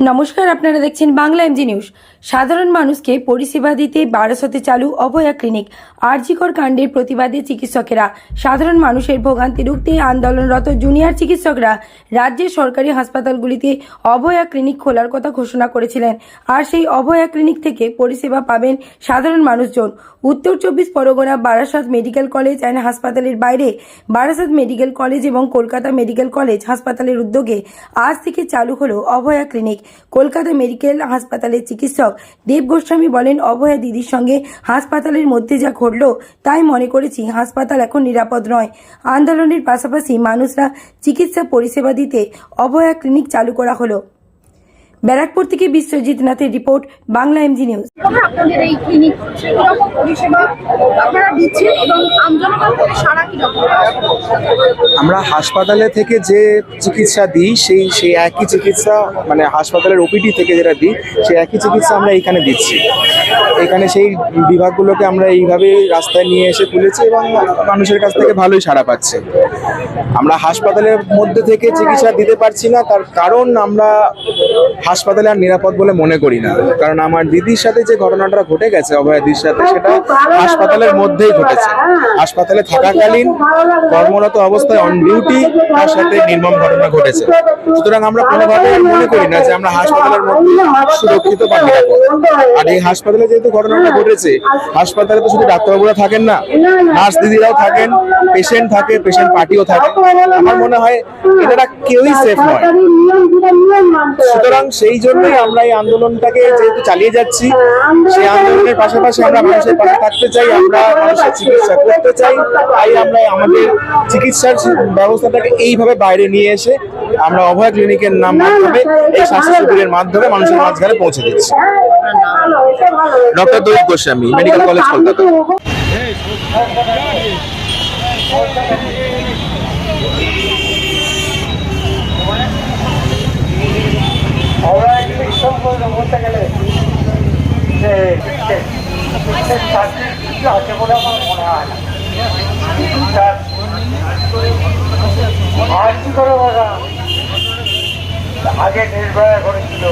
নমস্কার, আপনারা দেখছেন বাংলা এমজি নিউজ সাধারণ মানুষকে পরিষেবা দিতে বারাসতে চালু অভয়া ক্লিনিক। আরজিকর কাণ্ডের প্রতিবাদে চিকিৎসকেরা, সাধারণ মানুষের ভোগান্তি রুখতে আন্দোলনরত জুনিয়র চিকিৎসকরা রাজ্যের সরকারি হাসপাতালগুলিতে অভয়া ক্লিনিক খোলার কথা ঘোষণা করেছিলেন। আর সেই অভয়া ক্লিনিক থেকে পরিষেবা পাবেন সাধারণ মানুষজন। উত্তর চব্বিশ Pargana, Barasat medical college and হাসপাতালের বাইরে বারাসাত মেডিকেল কলেজ এবং কলকাতা মেডিকেল কলেজ হাসপাতালের উদ্যোগে আজ থেকে চালু হলো অভয়া ক্লিনিক। কলকাতা মেডিকেল হাসপাতালের চিকিৎসক দেব গোস্বামী বলেন অভয়া দিদির সঙ্গে হাসপাতালের মধ্যে যা ঘটল, তাই মনে করেছি হাসপাতাল এখন নিরাপদ নয়। আন্দোলনের পাশাপাশি মানুষরা চিকিৎসা পরিষেবা দিতে অভয়া ক্লিনিক চালু করা হলো। ব্যারাকপুর থেকে বিশ্বজিৎ নাথের রিপোর্ট বাংলা এমজি নিউজ আপনাদের এই ক্লিনিক পরিষেবা আপনারা দিচ্ছেন এবং সারা কীরকম আমরা হাসপাতালে থেকে যে চিকিৎসা দিই সেই সেই একই চিকিৎসা মানে হাসপাতালের ওপিডি থেকে যেটা দিই সেই একই চিকিৎসা আমরা এইখানে দিচ্ছি। এখানে সেই বিভাগগুলোকে আমরা এইভাবেই রাস্তায় নিয়ে এসে তুলেছি এবং মানুষের কাছ থেকে ভালোই সাড়া পাচ্ছে। আমরা হাসপাতালের মধ্যে থেকে চিকিৎসা দিতে পারছি না তার কারণ আমরা হাসপাতালে আর নিরাপদ বলে মনে করি না। কারণ আমার দিদির সাথে যে ঘটনাটা ঘটে গেছে অভয়াদির সাথে সেটা হাসপাতালের মধ্যেই ঘটেছে। হাসপাতালে থাকাকালীন কর্মরত অবস্থায় অন ডিউটি তার সাথে নির্মম ঘটনা ঘটেছে। সুতরাং আমরা কোনোভাবে মনে করি না যে আমরা হাসপাতালের মধ্যে সুরক্ষিত বা নিরাপদ। আর এই হাসপাতালে যেহেতু ঘটনাটা ঘটেছে হাসপাতালে তো শুধু ডাক্তারবাবুরা থাকেন না নার্স দিদিরাও থাকেন পেশেন্ট থাকে পেশেন্ট পার্টিও থাকে। আমার মনে হয় এনারা কেউই সেফ নয়। সুতরাং সেই জন্যই আমরা এই আন্দোলনটাকে যেহেতু চালিয়ে যাচ্ছি সেই আন্দোলনের পাশাপাশি আমরা মানুষের পাশে থাকতে চাই আমরা মানুষের চিকিৎসা করতে চাই তাই আমরা আমাদের চিকিৎসার ব্যবস্থাটাকে এইভাবে বাইরে নিয়ে এসে আমরা অভয় ক্লিনিকের নাম মাধ্যমে এই স্বাস্থ্য শিবিরের মাধ্যমে মানুষের মাঝখানে পৌঁছে দিচ্ছি ডক্টর দৈব গোস্বামী মেডিকেল কলেজ কলকাতা যে চাকরির কিছু আছে বলে আমার মনে হয় না আর কি করে ওরা আগে নির্ভয়া করেছিল